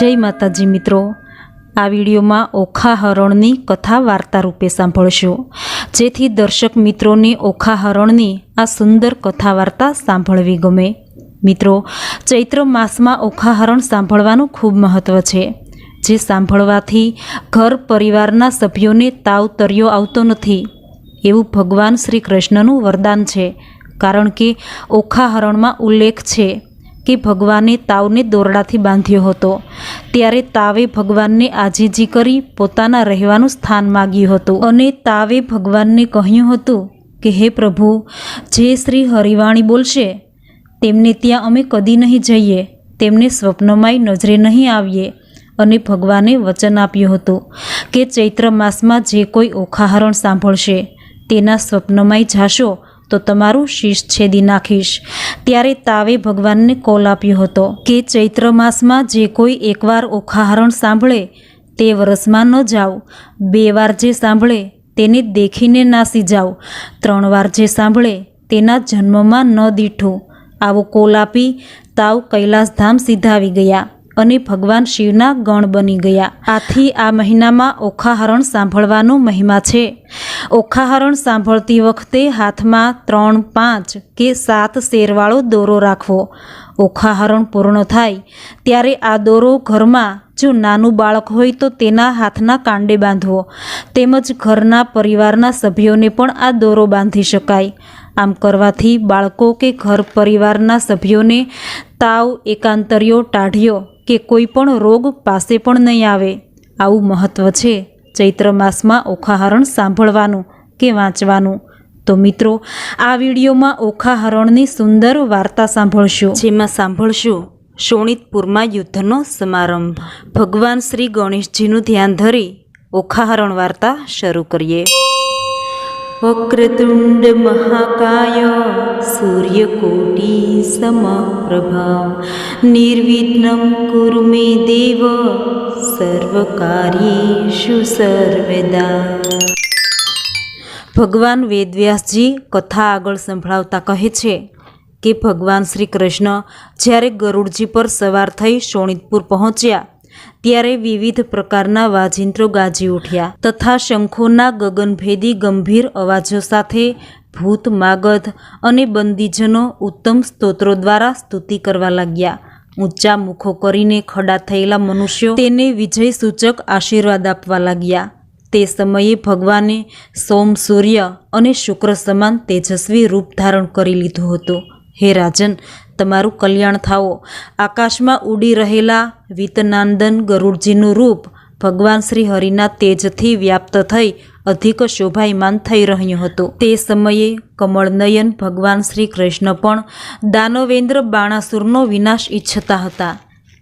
જય માતાજી મિત્રો. આ વિડીયોમાં ઓખા હરણની કથા વાર્તા રૂપે સાંભળશો. જેથી દર્શક મિત્રોને ઓખા હરણની આ સુંદર કથા વાર્તા સાંભળવી ગમે. મિત્રો, ચૈત્ર માસમાં ઓખા હરણ સાંભળવાનું ખૂબ મહત્ત્વ છે. જે સાંભળવાથી ઘર પરિવારના સભ્યોને તાવ તર્યો આવતો નથી. એવું ભગવાન શ્રી કૃષ્ણનું વરદાન છે. કારણ કે ઓખા હરણમાં ઉલ્લેખ છે કે ભગવાને તાવને દોરડાથી બાંધ્યો હતો. ત્યારે તાવે ભગવાનને આજીજી કરી પોતાના રહેવાનું સ્થાન માગ્યું હતું અને તાવે ભગવાનને કહ્યું હતું કે, હે પ્રભુ, જે શ્રી હરિવાણી બોલશે, તેમને ત્યાં અમે કદી નહીં જઈએ, તેમને સ્વપ્નમાંય નજરે નહીં આવીએ. અને ભગવાને વચન આપ્યું હતું કે, ચૈત્ર માસમાં જે કોઈ ઓખાહરણ સાંભળશે, તેના સ્વપ્નમાંય જાશો તો તમારું શીશ છેદી નાખીશ. ત્યારે તાવે ભગવાનને કોલ આપ્યો હતો કે ચૈત્ર માસમાં જે કોઈ એકવાર ઓખાહરણ સાંભળે, તે વરસમાં ન જાઓ બે વાર જે સાંભળે, તેને દેખીને નાસી જાઓ ત્રણ વાર જે સાંભળે, તેના જન્મમાં ન દીઠું. આવો કોલ આપી તાવ કૈલાસધામ સીધાવી ગયા. અને ભગવાન શિવના ગણ બની ગયા. આથી આ મહિનામાં ઓખાહરણ સાંભળવાનો મહિમા છે. ઓખાહરણ સાંભળતી વખતે હાથમાં ત્રણ, પાંચ કે સાત શેરવાળો દોરો રાખવો. ઓખાહરણ પૂર્ણ થાય ત્યારે આ દોરો ઘરમાં જો નાનું બાળક હોય તો તેના હાથના કાંડે બાંધવો. તેમજ ઘરના પરિવારના સભ્યોને પણ આ દોરો બાંધી શકાય. આમ કરવાથી બાળકો કે ઘર પરિવારના સભ્યોને તાવ એકાંતરિયો ટાઢિયો. કે કોઈ પણ રોગ પાસે પણ નહીં આવે. આવું મહત્ત્વ છે. ચૈત્ર માસમાં ઓખાહરણ સાંભળવાનું કે વાંચવાનું. તો મિત્રો, આ વિડીયોમાં ઓખાહરણની સુંદર વાર્તા સાંભળશો. જેમાં સાંભળશો શોણિતપુરમાં યુદ્ધનો સમારંભ. ભગવાન શ્રી ગણેશજીનું ધ્યાન ધરી ઓખાહરણ વાર્તા શરૂ કરીએ. વક્રતુંડ મહાકાય સૂર્યકોટી સમપ્રભા નિર્વિઘ્નમ કુરુ મે દેવ સર્વકાર્યેષુ સર્વદા ભગવાન વેદવ્યાસજી કથા આગળ સંભળાવતા કહે છે કે ભગવાન શ્રી કૃષ્ણ જ્યારે ગરુડજી પર સવાર થઈ શોણિતપુર પહોંચ્યા ત્યારે વિવિધ પ્રકારના વાજિંત્રો ગાજી ઉઠ્યા તથા શંખોના ગગનભેદી ગંભીર અવાજો સાથે ભૂત, માગધ અને બંદીજનો ઉત્તમ સ્તોત્રો દ્વારા સ્તુતિ કરવા લાગ્યા. ઊંચા મુખો કરીને ખડા થયેલા મનુષ્યો તેને વિજય સૂચક આશીર્વાદ આપવા લાગ્યા. તે સમયે ભગવાને સોમ, સૂર્ય અને શુક્ર સમાન તેજસ્વી રૂપ ધારણ કરી લીધું હતું. હે રાજન, તમારું કલ્યાણ થાવો આકાશમાં ઉડી રહેલા વિતનાંદન ગરુડજીનું રૂપ ભગવાન શ્રી હરિના તેજથી વ્યાપ્ત થઈ અધિક શોભાયમાન થઈ રહ્યું હતું. તે સમયે કમળનયન ભગવાન શ્રી કૃષ્ણ પણ દાનવેન્દ્ર બાણાસુરનો વિનાશ ઈચ્છતા હતા.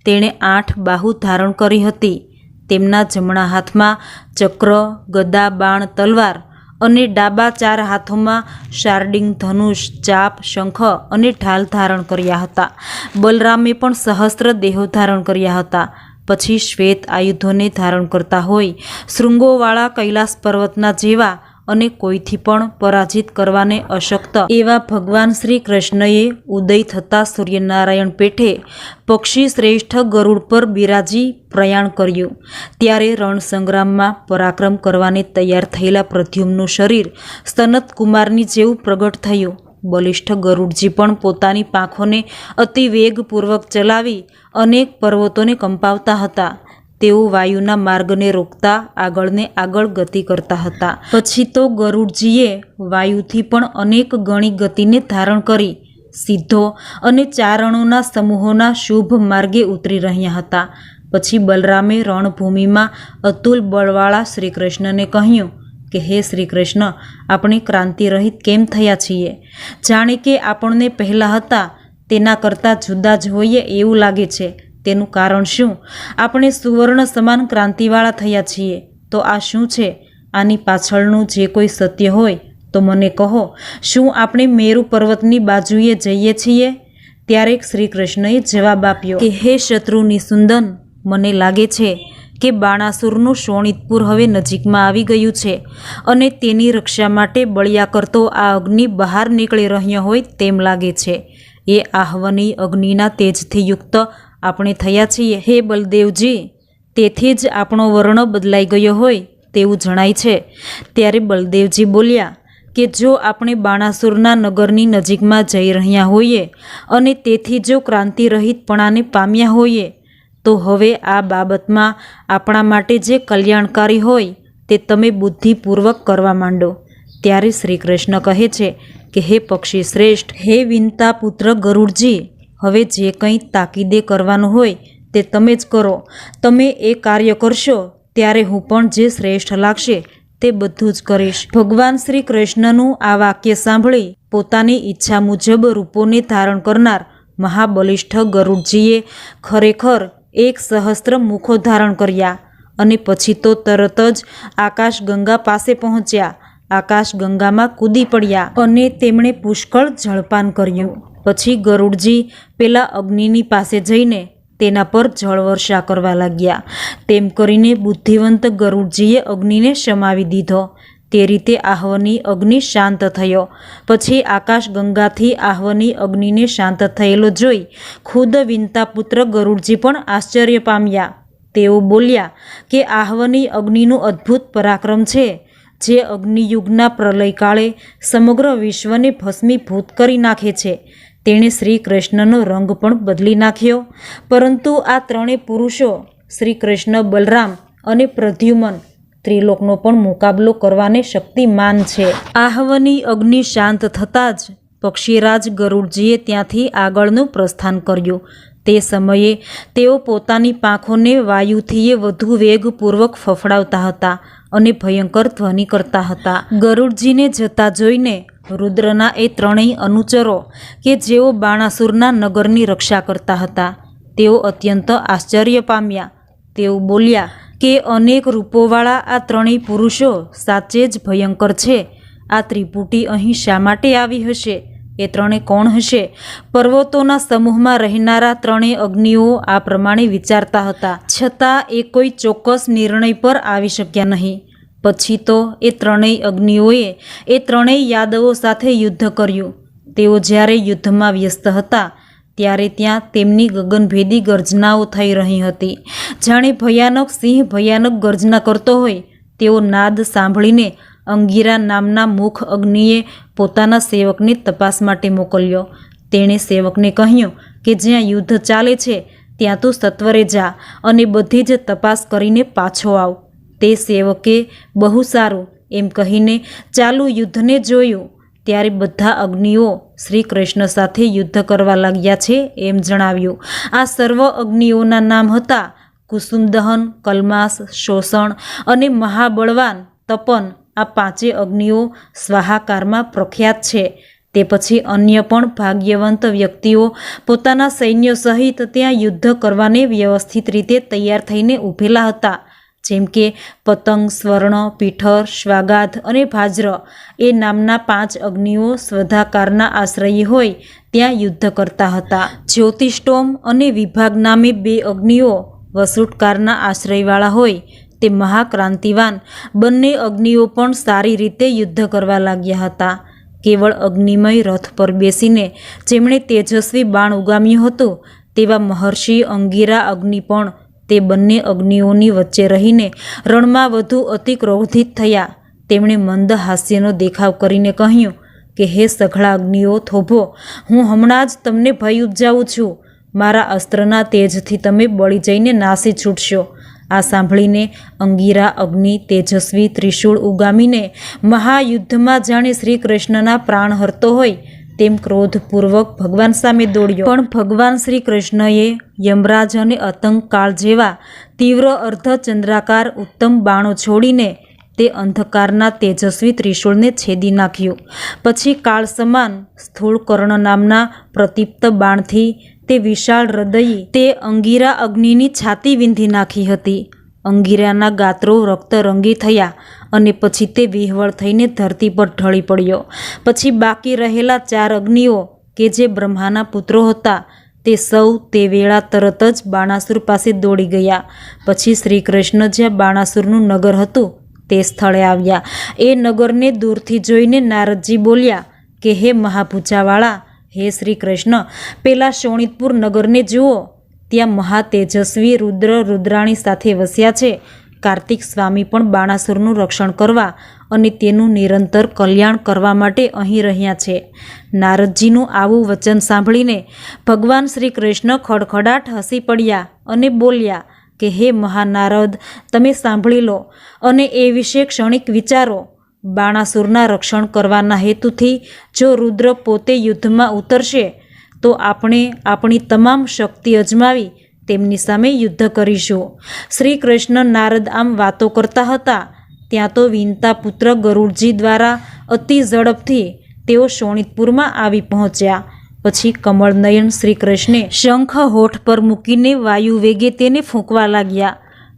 તેણે આઠ બાહુ ધારણ કરી હતી. તેમના જમણા હાથમાં ચક્ર, ગદા, બાણ, તલવાર અને ડાબા ચાર હાથોમાં શાર્ડિંગ ધનુષ, ચાપ, શંખ અને ઢાલ ધારણ કર્યા હતા. બલરામે પણ સહસ્ત્ર દેહો ધારણ કર્યા હતા. પછી શ્વેત આયુધોને ધારણ કરતા હોય. શૃંગોવાળા કૈલાસ પર્વતના જેવા અને કોઈથી પણ પરાજિત કરવાને અશક્ત. એવા ભગવાન શ્રી કૃષ્ણએ ઉદય થતા સૂર્યનારાયણ પેઠે પક્ષી શ્રેષ્ઠ ગરુડ પર બિરાજી પ્રયાણ કર્યું. ત્યારે રણસંગ્રામમાં પરાક્રમ કરવાને તૈયાર થયેલા પ્રદ્યુમનું શરીર સનત કુમારની જેવું પ્રગટ થયું. બલિષ્ઠ ગરુડજી પણ પોતાની પાંખોને અતિ વેગપૂર્વક ચલાવી અનેક પર્વતોને કંપાવતા હતા. તેઓ વાયુના માર્ગને રોકતા, આગળને આગળ ગતિ કરતા હતા. પછી તો ગરુડજીએ વાયુથી પણ અનેક ગણી ગતિને ધારણ કરી સિદ્ધો અને ચારણોના સમૂહોના શુભ માર્ગે ઉતરી રહ્યા હતા. પછી બલરામે રણભૂમિમાં અતુલ બળવાળા શ્રી કૃષ્ણને કહ્યું કે, હે શ્રી કૃષ્ણ આપણે ક્રાંતિ રહિત કેમ થયા છીએ? જાણે કે આપણને પહેલાં હતા, તેના કરતાં જુદા જ હોઈએ એવું લાગે છે. તેનું કારણ શું? આપણે સુવર્ણ સમાન ક્રાંતિવાળા થયા છીએ. તો આ શું છે? આની પાછળનું જે કોઈ સત્ય હોય, તો મને કહો, શું આપણે મેરુ પર્વતની બાજુએ જઈએ છીએ? ત્યારે શ્રી કૃષ્ણએ જવાબ આપ્યો, કે હે શત્રુની સુંદન મને લાગે છે કે બાણાસુરનું શોણિતપુર હવે નજીકમાં આવી ગયું છે અને તેની રક્ષા માટે બળિયા કરતો આ અગ્નિ બહાર નીકળી રહ્યો હોય તેમ લાગે છે. એ આહ્વની અગ્નિના તેજથી યુક્ત આપણે થયા છીએ. હે બલદેવજી, તેથી જ આપણો વર્ણ બદલાઈ ગયો હોય તેવું જણાય છે. ત્યારે બલદેવજી બોલ્યા, કે જો આપણે બાણાસુરના નગરની નજીકમાં જઈ રહ્યા હોઈએ અને તેથી જો ક્રાંતિ રહિતપણાને પામ્યા હોઈએ, તો હવે આ બાબતમાં આપણા માટે જે કલ્યાણકારી હોય તે તમે બુદ્ધિપૂર્વક કરવા માંડો. ત્યારે શ્રી કૃષ્ણ કહે છે કે, હે પક્ષી શ્રેષ્ઠ, હે વિનતા પુત્ર ગરુડજી હવે જે કંઈ તાકીદે કરવાનું હોય તે તમે જ કરો. તમે એ કાર્ય કરશો ત્યારે હું પણ જે શ્રેષ્ઠ લાગશે તે બધું જ કરીશ. ભગવાન શ્રી કૃષ્ણનું આ વાક્ય સાંભળી પોતાની ઈચ્છા મુજબ રૂપોને ધારણ કરનાર મહાબલિષ્ઠ ગરુડજીએ ખરેખર એક સહસ્ત્ર મુખો ધારણ કર્યા અને પછી તો તરત જ આકાશ ગંગા પાસે પહોંચ્યા. આકાશ ગંગામાં કૂદી પડ્યા અને તેમણે પુષ્કળ જળપાન કર્યું. પછી ગરુડજી પેલા અગ્નિની પાસે જઈને તેના પર જળવર્ષા કરવા લાગ્યા. તેમ કરીને બુદ્ધિવંત ગરુડજીએ અગ્નિને શમાવી દીધો. તે રીતે આહ્વની અગ્નિ શાંત થયો. પછી આકાશ ગંગાથી આહ્વની અગ્નિને શાંત થયેલો જોઈ ખુદ વિનતાપુત્ર ગરુડજી પણ આશ્ચર્ય પામ્યા. તેઓ બોલ્યા કે આહ્વની અગ્નિનું અદ્ભુત પરાક્રમ છે, જે અગ્નિયુગના પ્રલયકાળે સમગ્ર વિશ્વને ભસ્મીભૂત કરી નાખે છે. તેણે શ્રી કૃષ્ણનો રંગ પણ બદલી નાખ્યો. પરંતુ આ ત્રણેય પુરુષો શ્રી કૃષ્ણ બલરામ અને પ્રદ્યુમન ત્રિલોકનો પણ મુકાબલો કરવાને શક્તિમાન છે. આહવની અગ્નિ શાંત થતાં જ પક્ષીરાજ ગરુડજીએ ત્યાંથી આગળનું પ્રસ્થાન કર્યું. તે સમયે તેઓ પોતાની પાંખોને વાયુથીએ વધુ વેગપૂર્વક ફફડાવતા હતા અને ભયંકર ધ્વનિ કરતા હતા. ગરુડજીને જતા જોઈને રુદ્રના એ ત્રણેય અનુચરો કે જેઓ બાણાસુરના નગરની રક્ષા કરતા હતા. તેઓ અત્યંત આશ્ચર્ય પામ્યા. તેઓ બોલ્યા કે અનેક રૂપોવાળા આ ત્રણેય પુરુષો સાચે જ ભયંકર છે. આ ત્રિપુટી અહીં શા માટે આવી હશે? એ ત્રણે કોણ હશે? પર્વતોના સમૂહમાં રહેનારા ત્રણેય અગ્નિઓ આ પ્રમાણે વિચારતા હતા. છતાં એ કોઈ ચોક્કસ નિર્ણય પર આવી શક્યા નહીં. પછી તો એ ત્રણેય અગ્નિઓએ એ ત્રણેય યાદવો સાથે યુદ્ધ કર્યું. તેઓ જ્યારે યુદ્ધમાં વ્યસ્ત હતા, ત્યારે ત્યાં તેમની ગગનભેદી ગર્જનાઓ થઈ રહી હતી. જાણે ભયાનક સિંહ ભયાનક ગર્જના કરતો હોય, તેઓ નાદ સાંભળીને અંગીરા નામના મુખ અગ્નિએ પોતાના સેવકને તપાસ માટે મોકલ્યો. તેણે સેવકને કહ્યું કે જ્યાં યુદ્ધ ચાલે છે, ત્યાં તું સત્વરે જા અને બધી જ તપાસ કરીને પાછો આવ. તે સેવકે બહુ સારું એમ કહીને ચાલુ યુદ્ધને જોયું. ત્યારે બધા અગ્નિઓ શ્રી કૃષ્ણ સાથે યુદ્ધ કરવા લાગ્યા છે એમ જણાવ્યું. આ સર્વ અગ્નિઓના નામ હતા કુસુમદહન, કલમાસ, શોષણ અને મહાબળવાન તપન. આ પાંચે અગ્નિઓ સ્વાહાકારમાં પ્રખ્યાત છે. તે પછી અન્ય પણ ભાગ્યવંત વ્યક્તિઓ પોતાના સૈન્ય સહિત ત્યાં યુદ્ધ કરવાને વ્યવસ્થિત રીતે તૈયાર થઈને ઊભેલા હતા. જેમ કે પતંગ, સ્વર્ણ, પીઠર શ્વાગાધ અને ભાજ્ર. એ નામના પાંચ અગ્નિઓ સ્વધાકારના આશ્રયી હોય, ત્યાં યુદ્ધ કરતા હતા. જ્યોતિષ્ટોમ અને વિભાગ નામે બે અગ્નિઓ વસુટકારના આશ્રયવાળા હોય, તે મહાક્રાંતિવાન. બંને અગ્નિઓ પણ સારી રીતે યુદ્ધ કરવા લાગ્યા હતા. કેવળ અગ્નિમય રથ પર બેસીને જેમણે તેજસ્વી બાણ ઉગામ્યું હતું, તેવા મહર્ષિ અંગીરા અગ્નિ પણ તે બંને અગ્નિઓની વચ્ચે રહીને રણમાં વધુ અતિ ક્રોધિત થયા. તેમણે મંદ હાસ્યનો દેખાવ કરીને કહ્યું કે, હે સઘળા અગ્નિઓ, થોભો, હું હમણાં જ તમને ભય ઉપજાવું છું. મારા અસ્ત્રના તેજથી તમે બળી જઈને નાસી છૂટશો. આ સાંભળીને અંગીરા, અગ્નિ, તેજસ્વી, ત્રિશૂળ ઉગામીને મહાયુદ્ધમાં જાણે શ્રી કૃષ્ણના પ્રાણ હરતો હોય તેમ ક્રોધપૂર્વક ભગવાન સામે દોડ્યો. પણ ભગવાન શ્રી કૃષ્ણએ યમરાજ અને આતંકકાળ જેવા તીવ્ર અર્ધચંદ્રાકાર ઉત્તમ બાણો છોડીને તે અંધકારના તેજસ્વી ત્રિશૂળને છેદી નાખ્યું. પછી કાળ સમાન સ્થૂળ કર્ણ નામના પ્રતિપ્ત બાણથી તે વિશાળ હૃદયી તે અંગીરા અગ્નિની છાતી વિંધી નાખી હતી. અંગીરાના ગાત્રો રક્તરંગી થયા. અને પછી તે વિહવળ થઈને ધરતી પર ઢળી પડ્યો. પછી બાકી રહેલા ચાર અગ્નિઓ કે જે બ્રહ્માના પુત્રો હતા, તે સૌ તે વેળા તરત જ બાણાસુર પાસે દોડી ગયા. પછી શ્રી કૃષ્ણ જ્યાં બાણાસુરનું નગર હતું, તે સ્થળે આવ્યા. એ નગરને દૂરથી જોઈને નારદજી બોલ્યા કે, હે મહાભૂજાવાળા હે શ્રી કૃષ્ણ પેલા શોણિતપુર નગરને જુઓ. ત્યાં મહાતેજસ્વી રુદ્ર રુદ્રાણી સાથે વસ્યા છે. કાર્તિક સ્વામી પણ બાણાસુરનું રક્ષણ કરવા અને તેનું નિરંતર કલ્યાણ કરવા માટે અહીં રહ્યા છે. નારદજીનું આવું વચન સાંભળીને ભગવાન શ્રી કૃષ્ણ ખડખડાટ હસી પડ્યા અને બોલ્યા, કે હે મહાનારદ, તમે સાંભળી લો અને એ વિશે ક્ષણિક વિચારો. બાણાસુરના રક્ષણ કરવાના હેતુથી જો રુદ્ર પોતે યુદ્ધમાં ઉતરશે, તો આપણે આપણી તમામ શક્તિ અજમાવી તેમની સામે યુદ્ધ કરીશું. શ્રી કૃષ્ણ નારદ આમ વાતો કરતા હતા. ત્યાં તો વિનતા પુત્ર ગરુડજી દ્વારા અતિ ઝડપથી તેઓ શોણિતપુરમાં આવી પહોંચ્યા. પછી કમળનયન શ્રી કૃષ્ણે શંખ હોઠ પર મૂકીને વાયુ વેગે તેને ફૂંકવા લાગ્યા.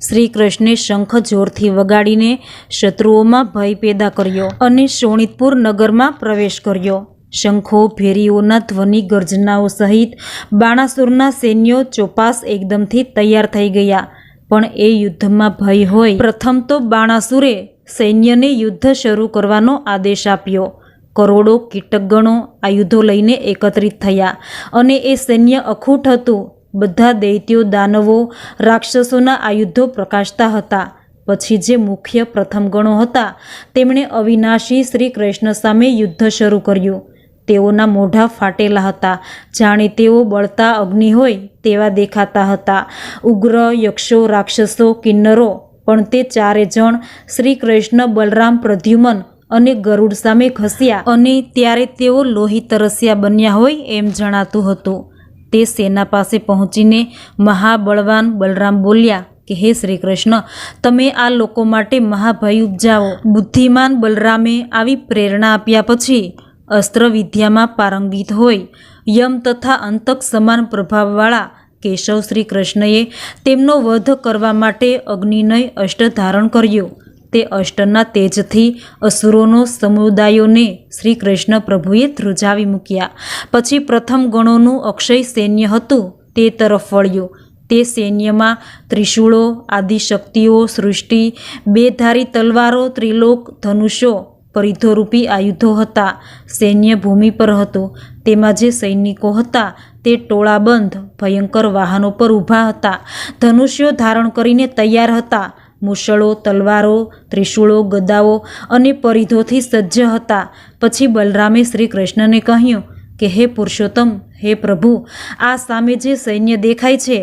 શ્રી કૃષ્ણે શંખ જોરથી વગાડીને શત્રુઓમાં ભય પેદા કર્યો અને શોણિતપુર નગરમાં પ્રવેશ કર્યો. શંખો ભેરીઓના ધ્વનિ ગર્જનાઓ સહિત બાણાસુરના સૈન્યો ચોપાસ એકદમથી તૈયાર થઈ ગયા. પણ એ યુદ્ધમાં ભય હોય. પ્રથમ તો બાણાસુરે સૈન્યને યુદ્ધ શરૂ કરવાનો આદેશ આપ્યો. કરોડો કીટકગણો આયુધો લઈને એકત્રિત થયા અને એ સૈન્ય અખૂટ હતું. બધા દૈત્યો, દાનવો, રાક્ષસોના આયુધો પ્રકાશતા હતા. પછી જે મુખ્ય પ્રથમ ગણો હતા, તેમણે અવિનાશી શ્રી કૃષ્ણ સામે યુદ્ધ શરૂ કર્યું. તેઓના મોઢા ફાટેલા હતા. જાણે તેઓ બળતા અગ્નિ હોય તેવા દેખાતા હતા. ઉગ્ર યક્ષો, રાક્ષસો, કિન્નરો, પણ તે ચારે જણ શ્રી કૃષ્ણ બલરામ, પ્રદ્યુમન અને ગરુડ સામે ખસ્યા અને ત્યારે તેઓ લોહી તરસ્યા બન્યા હોય એમ જણાતું હતું. તે સેના પાસે પહોંચીને મહાબળવાન બલરામ બોલ્યા કે, હે શ્રી કૃષ્ણ તમે આ લોકો માટે મહાભય ઉપજાવો. બુદ્ધિમાન બલરામે આવી પ્રેરણા આપ્યા પછી અસ્ત્ર વિદ્યામાં પારંગિત હોય. યમ તથા અંતક સમાન પ્રભાવવાળા કેશવ શ્રી કૃષ્ણએ તેમનો વધ કરવા માટે અગ્નિનય અષ્ટ ધારણ કર્યો. તે અષ્ટના તેજથી અસુરોનો સમુદાયોને શ્રી કૃષ્ણ પ્રભુએ ધ્રુજાવી મૂક્યા. પછી પ્રથમ ગણોનું અક્ષય સૈન્ય હતું. તે તરફ વળ્યું. તે સૈન્યમાં ત્રિશૂળો, આદિશક્તિઓ, સૃષ્ટિ, બેધારી તલવારો, ત્રિલોક ધનુષ્યો પરિધોરૂપી આયુધો હતા. સૈન્ય ભૂમિ પર હતું. તેમાં જે સૈનિકો હતા તે ટોળાબંધ, ભયંકર વાહનો પર ઊભા હતા. ધનુષ્યો ધારણ કરીને તૈયાર હતા. મુશળો તલવારો, ત્રિશૂળો, ગદાઓ અને પરિધોથી સજ્જ હતા. પછી બલરામે શ્રી કૃષ્ણને કહ્યું કે, હે પુરુષોત્તમ, હે પ્રભુ, આ સામે જે સૈન્ય દેખાય છે,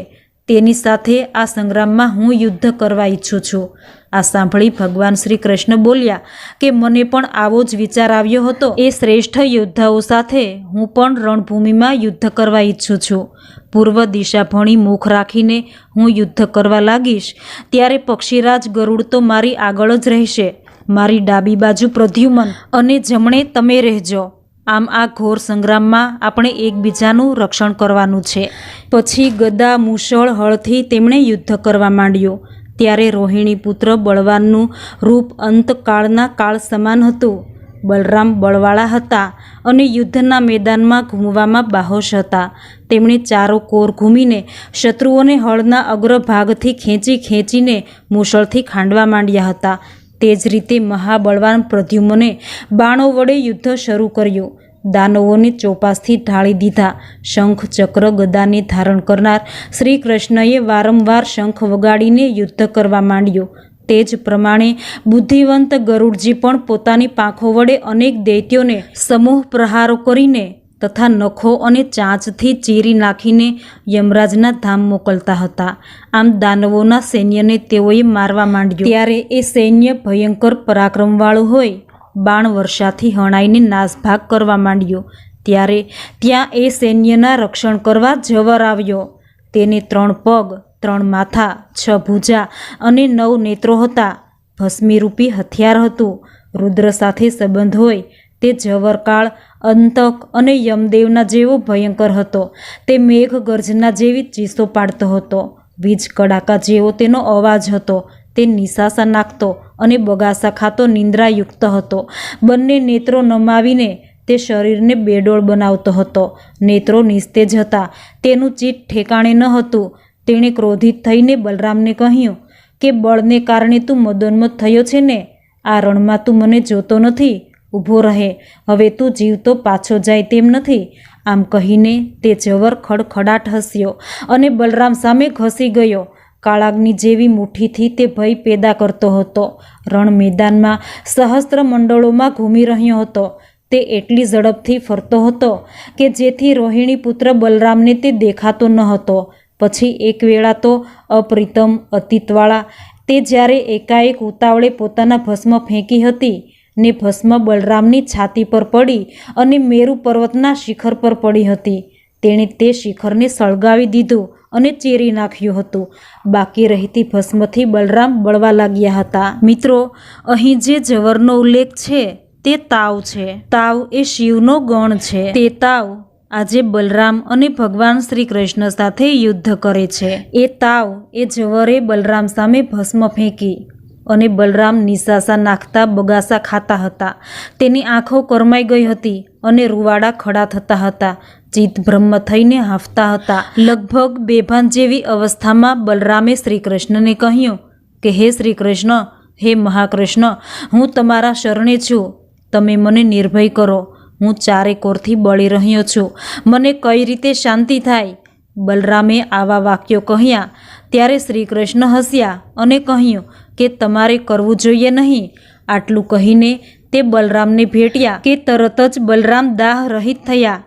તેની સાથે આ સંગ્રામમાં હું યુદ્ધ કરવા ઈચ્છું છું. આ સાંભળી ભગવાન શ્રી કૃષ્ણ બોલ્યા કે મને પણ આવો જ વિચાર આવ્યો હતો. એ શ્રેષ્ઠ યોદ્ધાઓ સાથે હું પણ રણભૂમિમાં યુદ્ધ કરવા ઈચ્છું છું. પૂર્વ દિશા ભણી મુખ રાખીને હું યુદ્ધ કરવા લાગીશ. ત્યારે પક્ષીરાજ ગરુડ તો મારી આગળ જ રહેશે. મારી ડાબી બાજુ પ્રદ્યુમન અને જમણે તમે રહેજો. આમ આ ઘોર સંગ્રામમાં આપણે એકબીજાનું રક્ષણ કરવાનું છે. પછી ગદા મુશળ હળથી તેમણે યુદ્ધ કરવા માંડ્યું. ત્યારે રોહિણી પુત્ર બળવાનનું રૂપ અંતકાળના કાળ સમાન હતું. બલરામ બળવાળા હતા અને યુદ્ધના મેદાનમાં ઘૂમવામાં બાહોશ હતા. તેમણે ચારો કોર ઘૂમીને શત્રુઓને હળના અગ્રભાગથી ખેંચી ખેંચીને મુશળથી ખાંડવા માંડ્યા હતા. તે જ રીતે મહાબળવાન પ્રદ્યુમને બાણો વડે યુદ્ધ શરૂ કર્યું. દાનવોને ચોપાસથી ઢાળી દીધા. શંખ ચક્ર ગદાને ધારણ કરનાર શ્રી કૃષ્ણએ વારંવાર શંખ વગાડીને યુદ્ધ કરવા માંડ્યો. તે જ પ્રમાણે બુદ્ધિવંત ગરુડજી પણ પોતાની પાંખો વડે અનેક દૈત્યોને સમૂહ પ્રહારો કરીને તથા નખો અને ચાંચથી ચીરી નાખીને યમરાજના ધામ મોકલતા હતા. આમ દાનવોના સૈન્યને તેઓએ મારવા માંડ્યું. ત્યારે એ સૈન્ય ભયંકર પરાક્રમવાળું હોય બાણ વર્ષાથી હણાઈને નાસભાગ કરવા માંડ્યો. ત્યારે ત્યાં એ સૈન્યના રક્ષણ કરવા જવર આવ્યો. તેને ત્રણ પગ, ત્રણ માથા, છ ભુજા અને નવ નેત્રો હતા. ભસ્મીરૂપી હથિયાર હતું. રુદ્ર સાથે સંબંધ હોય તે જવરકાળ, અંતક અને યમદેવના જેવો ભયંકર હતો. તે મેઘ ગર્જના જેવી ચીસો પાડતો હતો. વીજ કડાકા જેવો તેનો અવાજ હતો. તે નિશાસા નાખતો અને બગાસા ખાતો નિંદ્રાયુક્ત હતો. બંને નેત્રો નમાવીને તે શરીરને બેડોળ બનાવતો હતો. નેત્રો નિસ્તેજ હતા. તેનું ચીટ ઠેકાણે ન હતું. તેણે ક્રોધિત થઈને બલરામને કહ્યું, કે બળને કારણે તું મદોન્મત થયો છે ને? આ રણમાં તું મને જોતો નથી. ઊભો રહે. હવે તું જીવતો પાછો જાય તેમ નથી. આમ કહીને તે જવર ખડખડાટ હસ્યો અને બલરામ સામે ઘસી ગયો. કાળાગ્નિ જેવી મુઠ્ઠીથી તે ભય પેદા કરતો હતો. રણ મેદાનમાં સહસ્ત્ર મંડળોમાં ઘૂમી રહ્યો હતો. તે એટલી ઝડપથી ફરતો હતો કે જેથી રોહિણી પુત્ર બલરામને તે દેખાતો ન હતો. પછી એક વેળા તો અપ્રિતમ, અતીતવાળા તે જ્યારે એકાએક ઉતાવળે પોતાના ભસ્મ ફેંકી હતી ને ભસ્મ બલરામની છાતી પર પડી અને મેરુ પર્વતના શિખર પર પડી હતી. તેણે તે શિખરને સળગાવી દીધું અને ચેરી નાખ્યું હતું. બાકી રહેતી ભસ્મથી બલરામ બળવા લાગ્યા હતા. મિત્રો, અહીં જે જવરનો ઉલ્લેખ છે તે તાવ છે. તાવ એ શિવનો ગણ છે. તે તાવ આજે બલરામ અને ભગવાન શ્રી કૃષ્ણ સાથે યુદ્ધ કરે છે. એ તાવ એ જવરે બલરામ સામે ભસ્મ ફેંકી અને બલરામ નિશાસા નાખતા બગાસા ખાતા હતા. તેની આંખો કરમાઈ ગઈ હતી અને રૂવાડા ખડા થતા હતા. ચિત્ત બ્રહ્મ થઈને હાંફતા હતા. લગભગ બેભાન જેવી અવસ્થામાં બલરામે શ્રી કૃષ્ણને કહ્યું કે, હે શ્રી કૃષ્ણ હે મહાકૃષ્ણ, હું તમારા શરણે છું. તમે મને નિર્ભય કરો. હું ચારે કોરથી બળી રહ્યો છું. મને કઈ રીતે શાંતિ થાય? બલરામે આવા વાક્યો કહ્યા. ત્યારે શ્રી કૃષ્ણ હસ્યા અને કહ્યું કે, તમારે કરવું જોઈએ નહીં. આટલું કહીને તે બલરામને ભેટ્યા કે, તરત જ બલરામ દાહ રહિત થયા.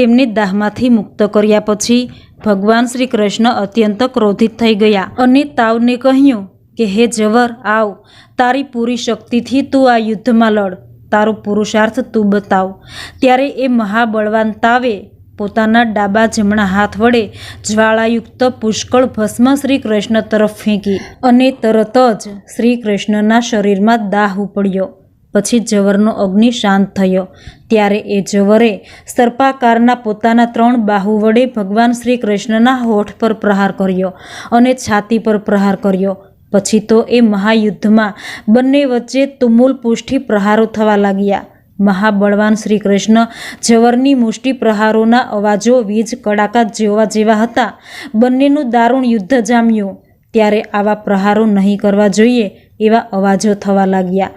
તેમને દાહમાંથી મુક્ત કર્યા પછી ભગવાન શ્રી કૃષ્ણ અત્યંત ક્રોધિત થઈ ગયા અને તાવને કહ્યું કે, હે જવર, આવ. તારી પૂરી શક્તિથી તું આ યુદ્ધમાં લડ. તારો પુરુષાર્થ તું બતાવ. ત્યારે એ મહાબળવાન તાવે પોતાના ડાબા જમણા હાથ વડે જ્વાળાયુક્ત પુષ્કળ ભસ્મ શ્રી કૃષ્ણ તરફ ફેંકી અને તરત જ શ્રી કૃષ્ણના શરીરમાં દાહ ઉપડ્યો. પછી જવરનો અગ્નિ શાંત થયો. ત્યારે એ જવરે સર્પાકારના પોતાના ત્રણ બાહુ વડે ભગવાન શ્રી કૃષ્ણના હોઠ પર પ્રહાર કર્યો અને છાતી પર પ્રહાર કર્યો. પછી તો એ મહાયુદ્ધમાં બંને વચ્ચે તુમુલ પુષ્ટિ પ્રહારો થવા લાગ્યા. મહાબળવાન શ્રી કૃષ્ણ જવરની મુષ્ટિ પ્રહારોના અવાજો વીજ કડાકા જેવા જેવા હતા. બંનેનું દારૂણ યુદ્ધ જામ્યું. ત્યારે આવા પ્રહારો નહીં કરવા જોઈએ એવા અવાજો થવા લાગ્યા.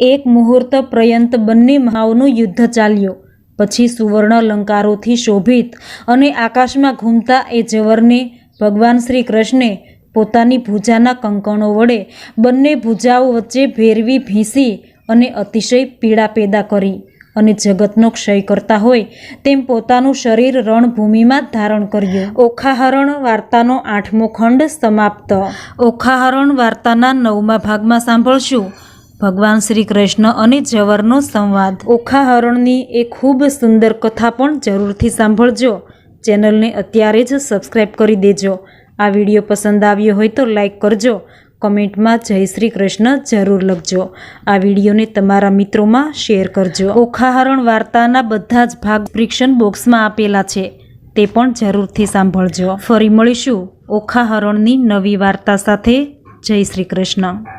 એક મુહૂર્ત પર્યંત બંને મહાઓનું યુદ્ધ ચાલ્યો. પછી સુવર્ણ અલંકારોથી શોભિત અને આકાશમાં ઘૂમતા એ જવરને ભગવાન શ્રી કૃષ્ણે પોતાની ભૂજાના કંકણો વડે બંને ભૂજાઓ વચ્ચે ભેરવી ભીંસી અને અતિશય પીડા પેદા કરી અને જગતનો ક્ષય કરતા હોય તેમ પોતાનું શરીર રણભૂમિમાં ધારણ કર્યું. ઓખાહરણ વાર્તાનો આઠમો ખંડ સમાપ્ત. ઓખાહરણ વાર્તાના નવમા ભાગમાં સાંભળશું. ભગવાન શ્રી કૃષ્ણ અને જવરનો સંવાદ. ઓખાહરણની એ ખૂબ સુંદર કથા પણ જરૂરથી સાંભળજો. ચેનલને અત્યારે જ સબસ્ક્રાઈબ કરી દેજો. આ વીડિયો પસંદ આવ્યો હોય તો લાઈક કરજો. કમેન્ટમાં જય શ્રી કૃષ્ણ જરૂર લખજો. આ વિડીયોને તમારા મિત્રોમાં શેર કરજો. ઓખાહરણ વાર્તાના બધા જ ભાગ ડિસ્ક્રિપ્શન બોક્સમાં આપેલા છે. તે પણ જરૂરથી સાંભળજો. ફરી મળીશું ઓખાહરણની નવી વાર્તા સાથે. જય શ્રી કૃષ્ણ.